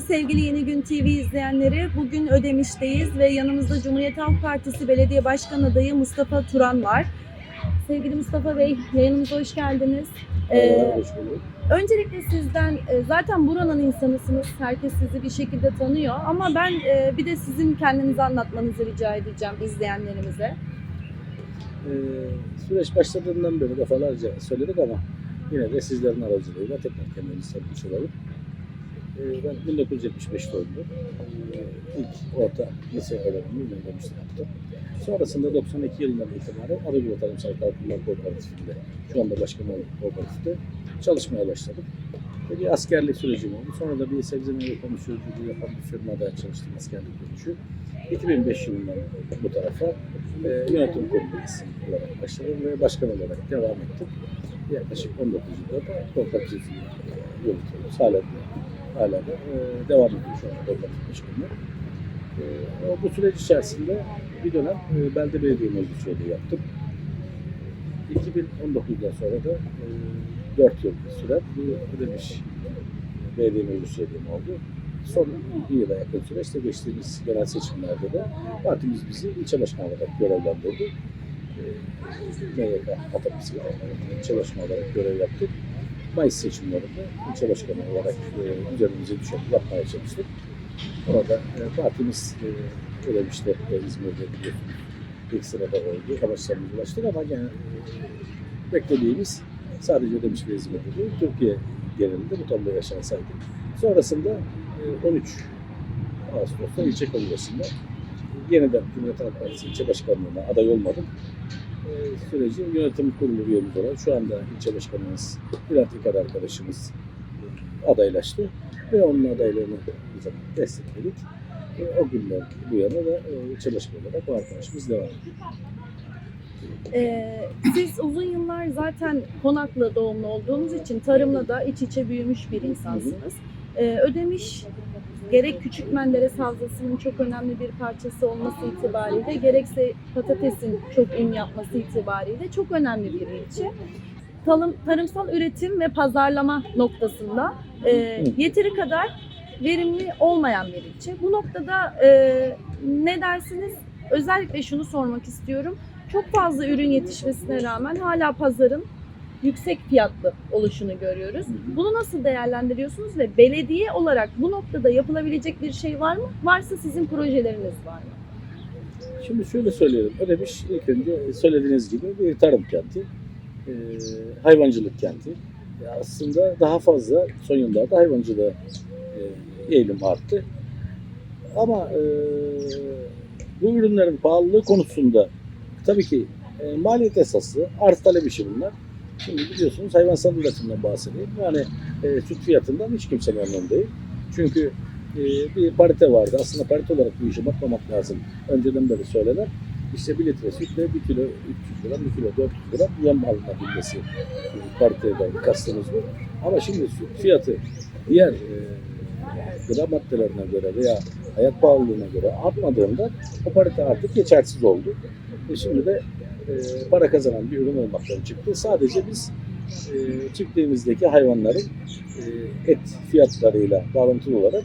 Merhaba sevgili Yeni Gün TV izleyenleri. Bugün Ödemiş'teyiz ve yanımızda Cumhuriyet Halk Partisi Belediye Başkan adayı Mustafa Turan var. Sevgili Mustafa Bey, yayınımıza hoş geldiniz. Ee, hoş bulduk. öncelikle sizden, e, zaten buranın insanısınız, herkes sizi bir şekilde tanıyor ama ben e, bir de sizin kendinizi anlatmanızı rica edeceğim izleyenlerimize. Ee, süreç başladığından beri defalarca söyledik ama yine de sizlerin aracılığıyla tekrar kendimizi tanımış olalım. Ee, ben 1975 doğumluyum. Ee, ilk orta lise öğrenimimi Ünlü'müştüm yaptım. Sonrasında 92 yılından itibaren Arıgül Tarımsal Kalkınma Kooperatifinde, şu anda başkan oldum kooperatifte çalışmaya başladım. Bir askerlik sürecim oldu. Sonra da bir sebze meyve komisyoncuğu yapan bir firmada çalıştım askerlik dönüşü. 2005 yılından bu tarafa e, yönetim kurulu olarak başladım ve başkan olarak devam ettim. Yaklaşık 19 yılda da kooperatif yönetiyoruz. Hala hala da e, devam ediyor şu anda kooperatif başkanlığı. E, bu süreç içerisinde bir dönem e, belde belediye meclis üyeliği yaptım. 2019'dan sonra da e, 4 yıl süren bir ödemiş belediye meclis üyeliğim oldu. Son bir yıla yakın süreçte geçtiğimiz genel seçimlerde de partimiz bizi ilçe başkanı olarak görevlendirdi. E, MYK ilçe başkanı olarak görev yaptık. Mayıs seçimlerinde ilçe başkanı olarak e, üzerimize düşen yapmaya çalıştık. Orada e, partimiz e, Ödemiş'te ve İzmir'de biliyorsunuz ilk sırada oldu. Amaçlarımıza ulaştık ama yani e, beklediğimiz sadece Ödemiş ve İzmir'de değil, Türkiye genelinde bu tablo yaşansaydı. Sonrasında e, 13 Ağustos'ta ilçe kongresinde yeniden Cumhuriyet Halk Partisi ilçe başkanlığına aday olmadım. E, süreci yönetim kurulu üyemiz olan şu anda ilçe başkanımız Bülent İkar arkadaşımız adaylaştı ve onun adaylığını destekledik. E, o günden bu yana da e, ilçe başkanı olarak bu arkadaşımız devam ediyor. Ee, siz uzun yıllar zaten Konaklı doğumlu olduğunuz için tarımla da iç içe büyümüş bir insansınız. Ee, Ödemiş gerek Küçük Menderes Havzası'nın çok önemli bir parçası olması itibariyle gerekse patatesin çok ün yapması itibariyle çok önemli bir ilçe. Tarım, tarımsal üretim ve pazarlama noktasında e, yeteri kadar verimli olmayan bir ilçe. Bu noktada e, ne dersiniz? Özellikle şunu sormak istiyorum. Çok fazla ürün yetişmesine rağmen hala pazarın yüksek fiyatlı oluşunu görüyoruz. Bunu nasıl değerlendiriyorsunuz ve belediye olarak bu noktada yapılabilecek bir şey var mı? Varsa sizin projeleriniz var mı? Şimdi şöyle söyleyelim. Ödemiş ilk önce söylediğiniz gibi bir tarım kenti, e, hayvancılık kenti. E, aslında daha fazla son yıllarda hayvancılığa e, eğilim arttı. Ama bu ürünlerin pahalılığı konusunda tabii ki maliyet esaslı, arz talep işi bunlar. Şimdi biliyorsunuz hayvansal üretimden bahsedeyim. Yani e, süt fiyatından hiç kimse memnun değil. Çünkü e, bir parite vardı. Aslında parite olarak bu işe bakmamak lazım. Önceden beri söylenir. İşte bir litre sütle bir kilo 300 lira, bir kilo 400 lira yem alınabilmesi pariteden kastımız bu. Ama şimdi süt fiyatı diğer e, gıda maddelerine göre veya hayat pahalılığına göre artmadığında o parite artık geçersiz oldu. E şimdi de e, para kazanan bir ürün olmaktan çıktı. Sadece biz e, çiftliğimizdeki hayvanların e, et fiyatlarıyla bağlantılı olarak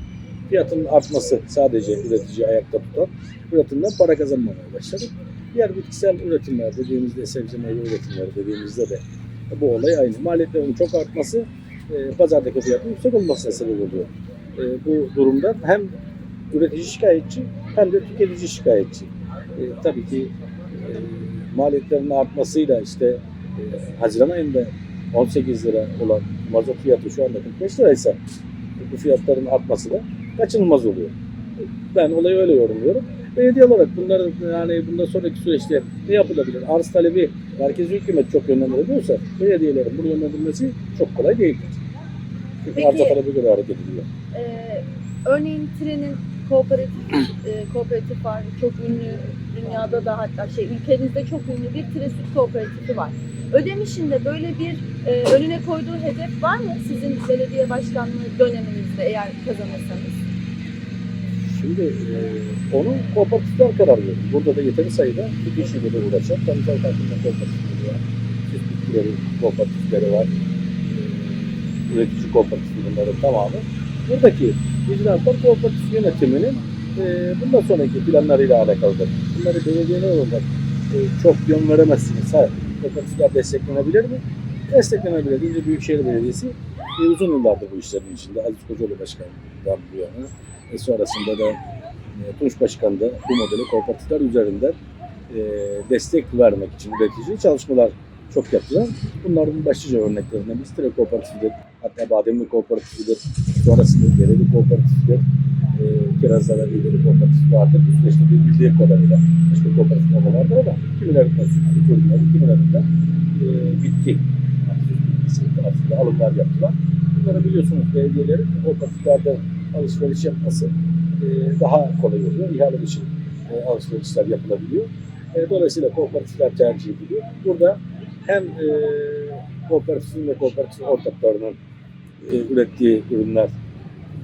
fiyatının artması sadece üreticiyi ayakta tutan üretimden para kazanmamaya başladık. Diğer bitkisel üretimler dediğimizde sebze meyve üretimleri dediğimizde de bu olay aynı. Maliyetlerin çok artması e, pazardaki fiyatın yüksek olmasına sebep oluyor. E, bu durumda hem üretici şikayetçi hem de tüketici şikayetçi. Tabii ki maliyetlerin artmasıyla işte e, Haziran ayında 18 lira olan mazot fiyatı şu anda 45 liraysa bu fiyatların artması da kaçınılmaz oluyor. Ben olayı öyle yorumluyorum. Belediye olarak bunların yani bundan sonraki süreçte ne yapılabilir? Arz talebi merkezi hükümet çok yönlendirebiliyorsa belediyelerin bunu yönlendirmesi çok kolay değil. Çünkü Peki- arza talebe göre hareket ediliyor. Ee, örneğin trenin kooperatif, e, kooperatif var. Çok ünlü dünyada da hatta şey ülkenizde çok ünlü bir tire süt kooperatifi var. Ödemiş'in de böyle bir e, önüne koyduğu hedef var mı sizin belediye başkanlığı döneminizde eğer kazanırsanız? Şimdi e, onu kooperatifler karar veriyor. Burada da yeteri sayıda bir işiyle de uğraşan kamusal kalkınma kooperatifleri var. Süt bitkileri kooperatifleri var. E, üretici kooperatifleri bunların tamamı. buradaki icraatlar kooperatif yönetiminin e, bundan sonraki planlarıyla alakalıdır. Bunları belediyeler olarak e, çok yön veremezsiniz. Ha, kooperatifler desteklenebilir mi? Desteklenebilir. İnce Büyükşehir Belediyesi e, uzun yıllardır bu işlerin içinde. Aziz Kocaoğlu Başkan'dan bu yana. E, sonrasında da e, Tunç Başkan da bu modeli kooperatifler üzerinden e, destek vermek için üretici çalışmalar çok yaptılar. Bunların başlıca örneklerinden birisi Tire Kooperatifidir. Hatta Bademli Kooperatifidir. Sonrasında Gereli Kooperatifidir. E, Kirazlara Lideri Kooperatif vardır. Bu süreçte bir bildiğim kadarıyla başka kooperatifler de vardır ama kimilerinde süt, ürünleri, kimilerinde e, bitki tarafında alımlar yaptılar. Bunları biliyorsunuz belediyelerin kooperatiflerde alışveriş yapması e, daha kolay oluyor. İhale için e, alışverişler yapılabiliyor. E, dolayısıyla kooperatifler tercih ediliyor. Burada hem e, kooperatifin ve kooperatif ortaklarının e, ürettiği ürünler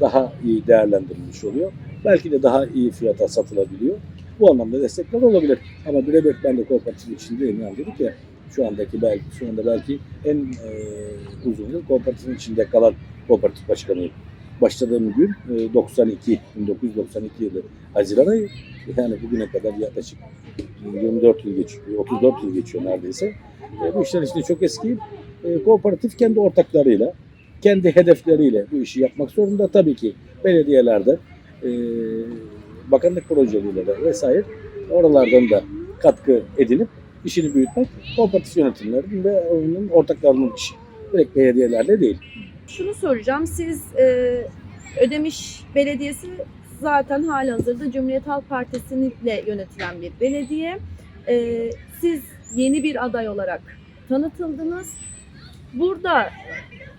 daha iyi değerlendirilmiş oluyor. Belki de daha iyi fiyata satılabiliyor. Bu anlamda destekler olabilir. Ama birebir ben de kooperatif içindeyim yani dedik ya şu andaki belki şu anda belki en e, uzun yıl kooperatifin içinde kalan kooperatif başkanıyım. Başladığım gün e, 92 1992 yılı Haziran ayı yani bugüne kadar yaklaşık 24 yıl geçiyor, 34 yıl geçiyor neredeyse. E, bu işlerin içinde çok eskiyim. E, kooperatif kendi ortaklarıyla, kendi hedefleriyle bu işi yapmak zorunda. Tabii ki belediyelerde, e, bakanlık projeleriyle de vesaire oralardan da katkı edinip işini büyütmek kooperatif yönetimlerinin ve onun ortaklarının işi. Direkt belediyelerle değil. Şunu soracağım. Siz e, Ödemiş Belediyesi zaten halihazırda Cumhuriyet Halk Partisi'yle yönetilen bir belediye. E, siz yeni bir aday olarak tanıtıldınız. Burada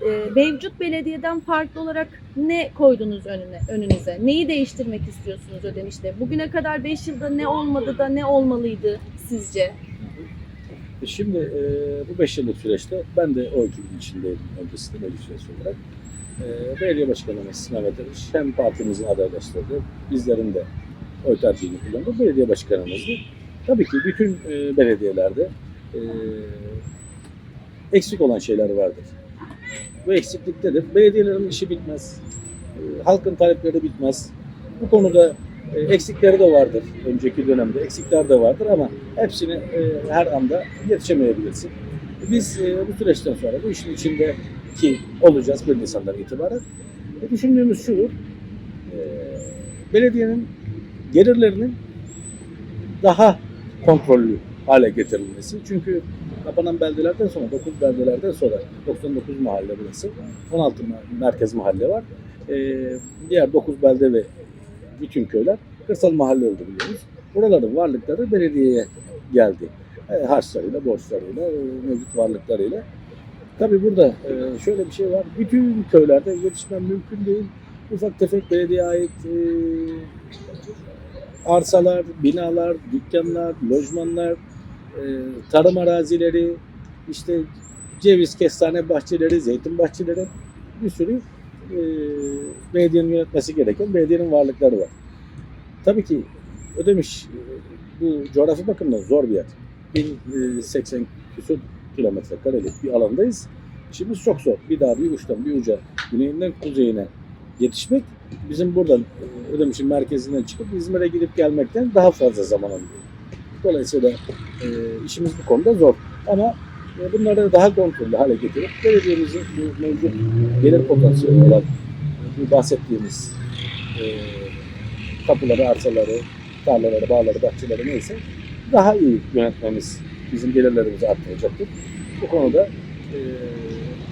e, mevcut belediyeden farklı olarak ne koydunuz önüne, önünüze? Neyi değiştirmek istiyorsunuz Ödemiş'te? Bugüne kadar 5 yılda ne olmadı da ne olmalıydı sizce? E Şimdi e, bu 5 yıllık süreçte ben de o ekibin içindeydim öncesinde meclis üyesi olarak. E, belediye başkanımız Mehmet Arış hem partimizin adaylaştırdı, bizlerin de oy tercihini kullandı. Belediye başkanımızdı. Tabii ki bütün e, belediyelerde e, eksik olan şeyler vardır. Bu eksikliktedir. Belediyelerin işi bitmez. E, halkın talepleri bitmez. Bu konuda e, eksikleri de vardır. Önceki dönemde eksikler de vardır ama hepsini e, her anda yetişemeyebilirsin. Biz e, bu süreçten sonra bu işin içinde ki olacağız 1 Nisan'dan itibaren. Düşündüğümüz şu, e, belediyenin gelirlerinin daha kontrollü hale getirilmesi. Çünkü kapanan beldelerden sonra, 9 beldelerden sonra 99 mahalle burası, 16 ma- merkez mahalle var. E, diğer 9 belde ve bütün köyler kırsal mahalle oldu biliyoruz. Buraların varlıkları belediyeye geldi. E, harçlarıyla, borçlarıyla, e, mevcut varlıklarıyla. Tabii burada e, şöyle bir şey var. Bütün köylerde yetişmem mümkün değil. Ufak tefek belediyeye ait e, arsalar, binalar, dükkanlar, lojmanlar, e, tarım arazileri, işte ceviz, kestane bahçeleri, zeytin bahçeleri bir sürü e, belediyenin yönetmesi gereken belediyenin varlıkları var. Tabii ki Ödemiş e, bu coğrafi bakımdan zor bir yer. 1080 küsur kilometre karelik bir alandayız. İşimiz çok zor. Bir daha bir uçtan bir uca, güneyinden kuzeyine yetişmek bizim buradan e, Ödemiş'in merkezinden çıkıp İzmir'e gidip gelmekten daha fazla zaman alıyor. Dolayısıyla e, işimiz bu konuda zor. Ama e, bunları daha kontrollü hale getirip belediyemizin mevcut gelir potansiyeli olan bu bahsettiğimiz e, tapuları, arsaları, tarlaları, bağları, bahçeleri neyse daha iyi yönetmemiz bizim gelirlerimizi arttıracaktır. Bu konuda e,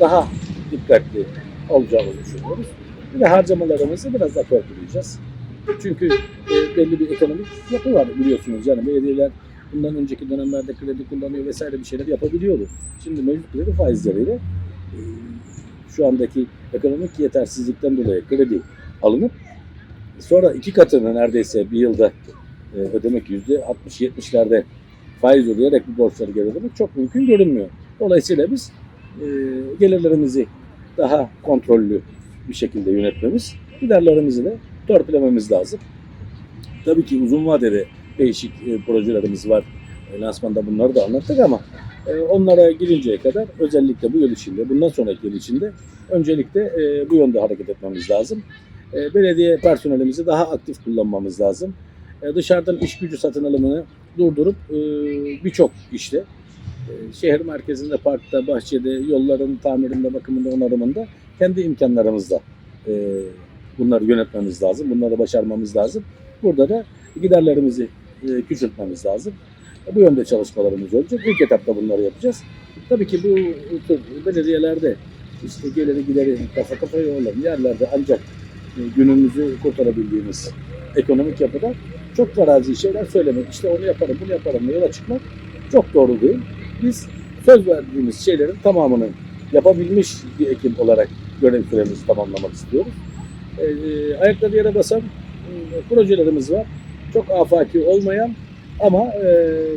daha dikkatli olacağımızı düşünüyoruz. Bir de harcamalarımızı biraz daha törpüleyeceğiz. Çünkü e, belli bir ekonomik yapı var biliyorsunuz. Yani belediyeler bundan önceki dönemlerde kredi kullanıyor vesaire bir şeyler yapabiliyordu. Şimdi mevcut kredi faizleriyle e, şu andaki ekonomik yetersizlikten dolayı kredi alınıp sonra iki katını neredeyse bir yılda e, ödemek yüzde 60-70'lerde faiz ödeyerek bu borçları geri ödemek çok mümkün görünmüyor. Dolayısıyla biz e, gelirlerimizi daha kontrollü bir şekilde yönetmemiz, giderlerimizi de törpülememiz lazım. Tabii ki uzun vadede değişik e, projelerimiz var. E, lansmanda bunları da anlattık ama E, onlara girinceye kadar özellikle bu yıl içinde, bundan sonraki yıl içinde öncelikle e, bu yönde hareket etmemiz lazım. E, belediye personelimizi daha aktif kullanmamız lazım. E, dışarıdan iş gücü satın alımını durdurup e, birçok işte e, şehir merkezinde, parkta, bahçede, yolların tamirinde, bakımında, onarımında kendi imkanlarımızla e, bunları yönetmemiz lazım. Bunları başarmamız lazım. Burada da giderlerimizi e, küçültmemiz lazım. Bu yönde çalışmalarımız olacak. İlk etapta bunları yapacağız. Tabii ki bu tür belediyelerde işte geliri gideri kafa kafaya olan yerlerde ancak e, günümüzü kurtarabildiğimiz ekonomik yapıda çok farazi şeyler söylemek, işte onu yaparım, bunu yaparım yola çıkmak çok doğru değil. Biz söz verdiğimiz şeylerin tamamını yapabilmiş bir ekip olarak görev süremizi tamamlamak istiyoruz. E, ayakları yere basan e, projelerimiz var. Çok afaki olmayan ama e,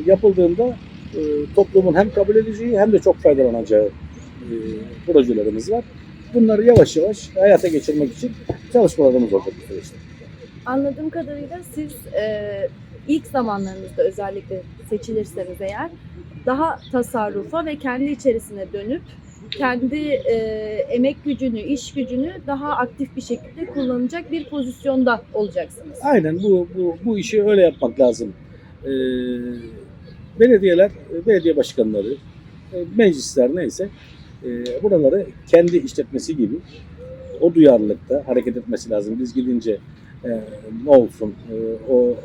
yapıldığında e, toplumun hem kabul edeceği hem de çok faydalanacağı e, projelerimiz var. Bunları yavaş yavaş hayata geçirmek için çalışmalarımız olacak bu. Anladığım kadarıyla siz e, ilk zamanlarınızda özellikle seçilirseniz eğer daha tasarrufa ve kendi içerisine dönüp kendi e, emek gücünü, iş gücünü daha aktif bir şekilde kullanacak bir pozisyonda olacaksınız. Aynen bu, bu, bu işi öyle yapmak lazım. Ee, belediyeler, belediye başkanları, e, meclisler neyse e, buraları kendi işletmesi gibi o duyarlılıkta hareket etmesi lazım. Biz gidince e, ne olsun, e, o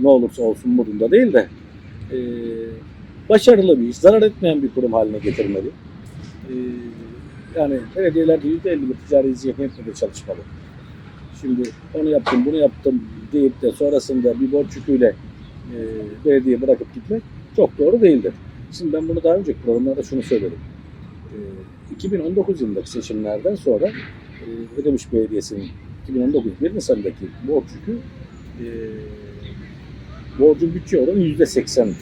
ne olursa olsun modunda değil de e, başarılı bir iş, zarar etmeyen bir kurum haline getirmeli. E, yani belediyelerde %50 bir ticari zihniyetle de çalışmalı. Şimdi onu yaptım, bunu yaptım deyip de sonrasında bir borç yüküyle e, belediye bırakıp gitmek çok doğru değildir. Şimdi ben bunu daha önceki programlarda şunu söyledim. E, 2019 yılındaki seçimlerden sonra e, Ödemiş Belediyesi'nin 2019 1 Nisan'daki borç yükü e, borcun bütçe oranı yüzde 80.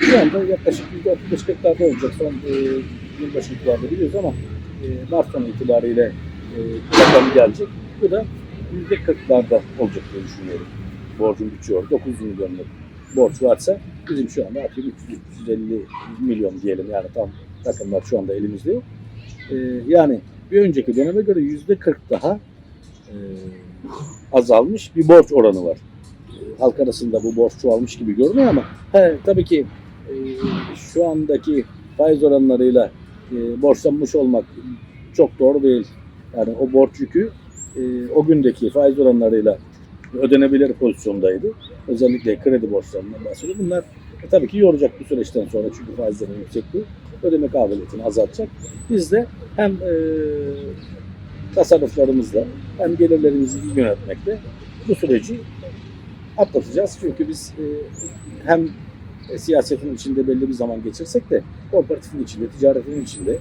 Şu anda yaklaşık yüzde 35-40'larda olacak. Son e, yılbaşı itibariyle biliyoruz ama e, Mart itibariyle e, gelecek. Bu da yüzde 40'larda olacak diye düşünüyorum. Borcun oranı 900 milyonluk borç varsa bizim şu anda atıyorum 300-350 milyon diyelim yani tam rakamlar şu anda elimizde yok. E, yani bir önceki döneme göre yüzde 40 daha e, azalmış bir borç oranı var. E, halk arasında bu borç çoğalmış gibi görünüyor ama he, tabii ki e, şu andaki faiz oranlarıyla e, borçlanmış olmak çok doğru değil. Yani o borç yükü e, o gündeki faiz oranlarıyla ödenebilir pozisyondaydı. Özellikle kredi borçlarından bahsediyorum. Bunlar e, tabii ki yoracak bu süreçten sonra çünkü faizlerin yüksekliği ödeme kabiliyetini azaltacak. Biz de hem e, tasarruflarımızla hem gelirlerimizi iyi yönetmekle bu süreci atlatacağız. Çünkü biz e, hem e, siyasetin içinde belli bir zaman geçirsek de kooperatifin içinde, ticaretin içinde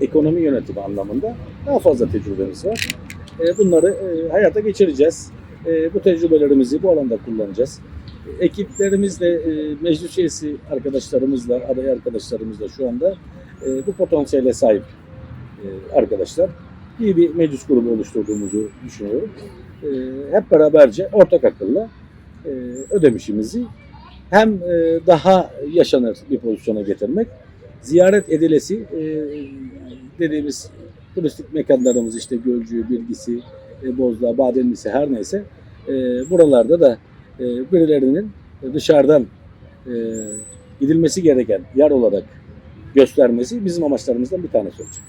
ekonomi yönetimi anlamında daha fazla tecrübemiz var. E, bunları e, hayata geçireceğiz. E, bu tecrübelerimizi bu alanda kullanacağız. E, ekiplerimizle, e, meclis üyesi arkadaşlarımızla, aday arkadaşlarımızla şu anda e, bu potansiyele sahip e, arkadaşlar. İyi bir meclis grubu oluşturduğumuzu düşünüyorum. E, hep beraberce ortak akılla e, ödemişimizi hem e, daha yaşanır bir pozisyona getirmek, ziyaret edilesi e, dediğimiz turistik mekanlarımız işte Gölcü, Bilgisi, e, Bozdağ, Bademlisi her neyse buralarda da birilerinin dışarıdan gidilmesi gereken yer olarak göstermesi bizim amaçlarımızdan bir tanesi olacak.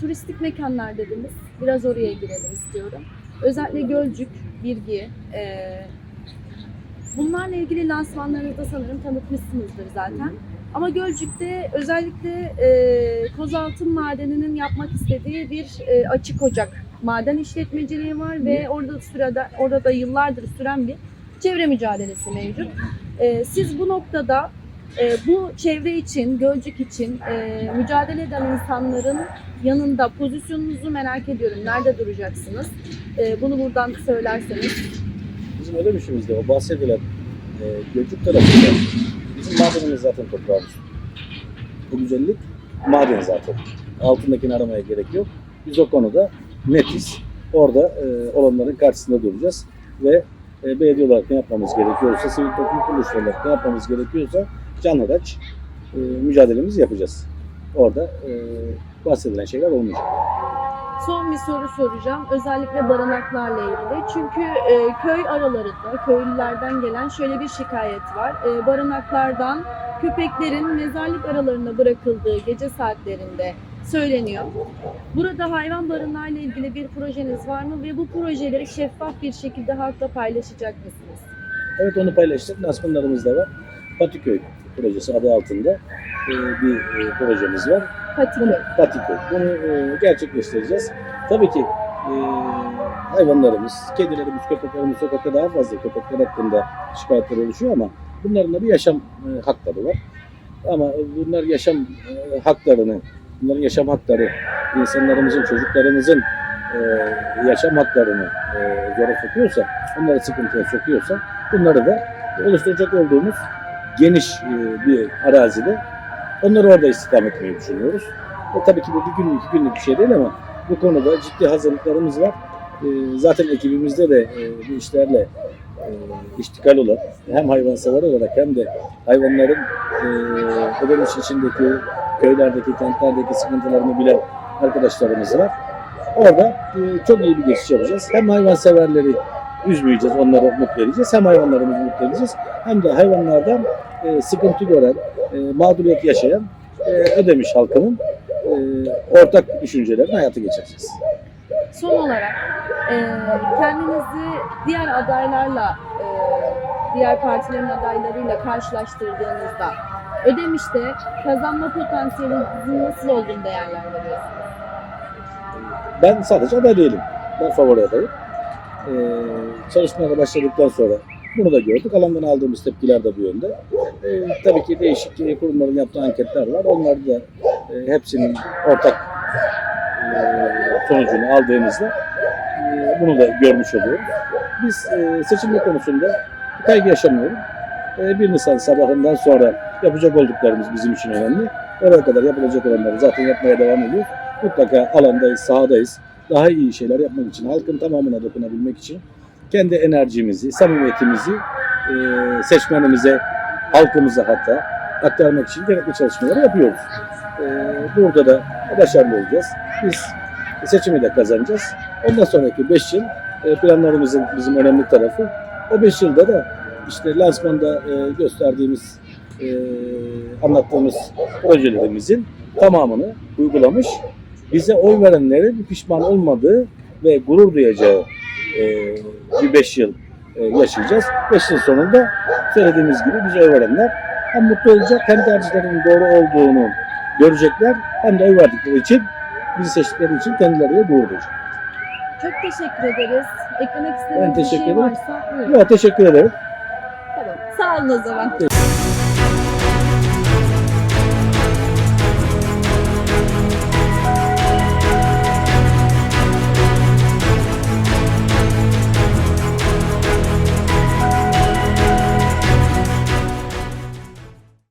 Turistik mekanlar dediniz. Biraz oraya girelim istiyorum. Özellikle Gölcük, Birgi, bunlarla ilgili lansmanlarınızda sanırım tanıtmışsınızdır zaten. Ama Gölcük'te özellikle e, Kozaltın Madeni'nin yapmak istediği bir e, açık ocak maden işletmeciliği var ve orada sırada orada da yıllardır süren bir çevre mücadelesi mevcut. E, siz bu noktada e, bu çevre için, Gölcük için e, mücadele eden insanların yanında pozisyonunuzu merak ediyorum. Nerede duracaksınız? E, bunu buradan söylerseniz. Bizim ödemişimizde o bahsedilen e, Gölcük tarafında bizim madenimiz zaten toprağımız. Bu güzellik maden zaten. Altındakini aramaya gerek yok. Biz o konuda netiz. Orada e, olanların karşısında duracağız ve e, belediye olarak ne yapmamız gerekiyorsa, sivil toplum kuruluşları olarak ne yapmamız gerekiyorsa can haraç e, mücadelemizi yapacağız. Orada e, bahsedilen şeyler olmayacak. Son bir soru soracağım. Özellikle barınaklarla ilgili. Çünkü e, köy aralarında köylülerden gelen şöyle bir şikayet var. E, barınaklardan köpeklerin mezarlık aralarına bırakıldığı gece saatlerinde söyleniyor. Burada hayvan barınağıyla ilgili bir projeniz var mı ve bu projeleri şeffaf bir şekilde halkla paylaşacak mısınız? Evet onu paylaştık. Lansmanlarımız da var. Patiköy projesi adı altında e, bir e, projemiz var. Patiköy. Patiköy. Bunu e, gerçekleştireceğiz. Tabii ki e, hayvanlarımız, kedilerimiz, köpeklerimiz sokakta daha fazla köpekler hakkında şikayetler oluşuyor ama bunların da bir yaşam e, hakları var. Ama bunlar yaşam e, haklarını, bunların yaşam hakları, insanlarımızın, çocuklarımızın e, yaşam haklarını e, zora sokuyorsa, onları sıkıntıya sokuyorsa bunları da oluşturacak olduğumuz geniş e, bir arazide onları orada istihdam etmeyi düşünüyoruz. E, tabii ki bu bir günlük, iki günlük bir şey değil ama bu konuda ciddi hazırlıklarımız var. E, zaten ekibimizde de e, bu işlerle e, iştikal olan hem hayvansever olarak hem de hayvanların e, Ödemiş içindeki köylerdeki, kentlerdeki sıkıntılarını bilen arkadaşlarımız var. Orada e, çok iyi bir geçiş yapacağız. Hem hayvanseverleri üzmeyeceğiz, onları mutlu edeceğiz. Hem hayvanlarımızı mutlu edeceğiz. Hem de hayvanlardan e, sıkıntı gören, e, mağduriyet yaşayan e, Ödemiş halkının e, ortak düşüncelerini hayata geçireceğiz. Son olarak e, kendinizi diğer adaylarla, e, diğer partilerin adaylarıyla karşılaştırdığınızda Ödemiş'te kazanma potansiyelinizin nasıl olduğunu değerlendiriyorsunuz? Ben sadece aday değilim. Ben favori adayım. Ee, çalışmalara başladıktan sonra bunu da gördük. Alandan aldığımız tepkiler de bu yönde. Ee, tabii ki değişik e, kurumların yaptığı anketler var. Onları da e, hepsinin ortak e, sonucunu aldığımızda e, bunu da görmüş oluyoruz. Biz e, seçimler konusunda kaygı yaşamıyorum. E, 1 Nisan sabahından sonra yapacak olduklarımız bizim için önemli. Oraya kadar yapılacak olanları zaten yapmaya devam ediyoruz mutlaka alandayız, sahadayız. Daha iyi şeyler yapmak için, halkın tamamına dokunabilmek için kendi enerjimizi, samimiyetimizi e, seçmenimize, halkımıza hatta aktarmak için gerekli çalışmaları yapıyoruz. E, burada da başarılı olacağız. Biz seçimi de kazanacağız. Ondan sonraki 5 yıl e, planlarımızın bizim önemli tarafı. O 5 yılda da işte lansmanda e, gösterdiğimiz, e, anlattığımız projelerimizin tamamını uygulamış, bize oy verenlerin pişman olmadığı ve gurur duyacağı bir 5 yıl e, yaşayacağız. 5 yıl sonunda söylediğimiz gibi bize oy verenler hem mutlu olacak hem tercihlerinin doğru olduğunu görecekler hem de oy verdikleri için bizi seçtikleri için kendileriyle gurur duyacak. Çok teşekkür ederiz. Eklemek istediğiniz Ben bir şey ederim. varsa buyurun. Yo, teşekkür ederim. Tamam. Sağ olun o zaman. Teşekkür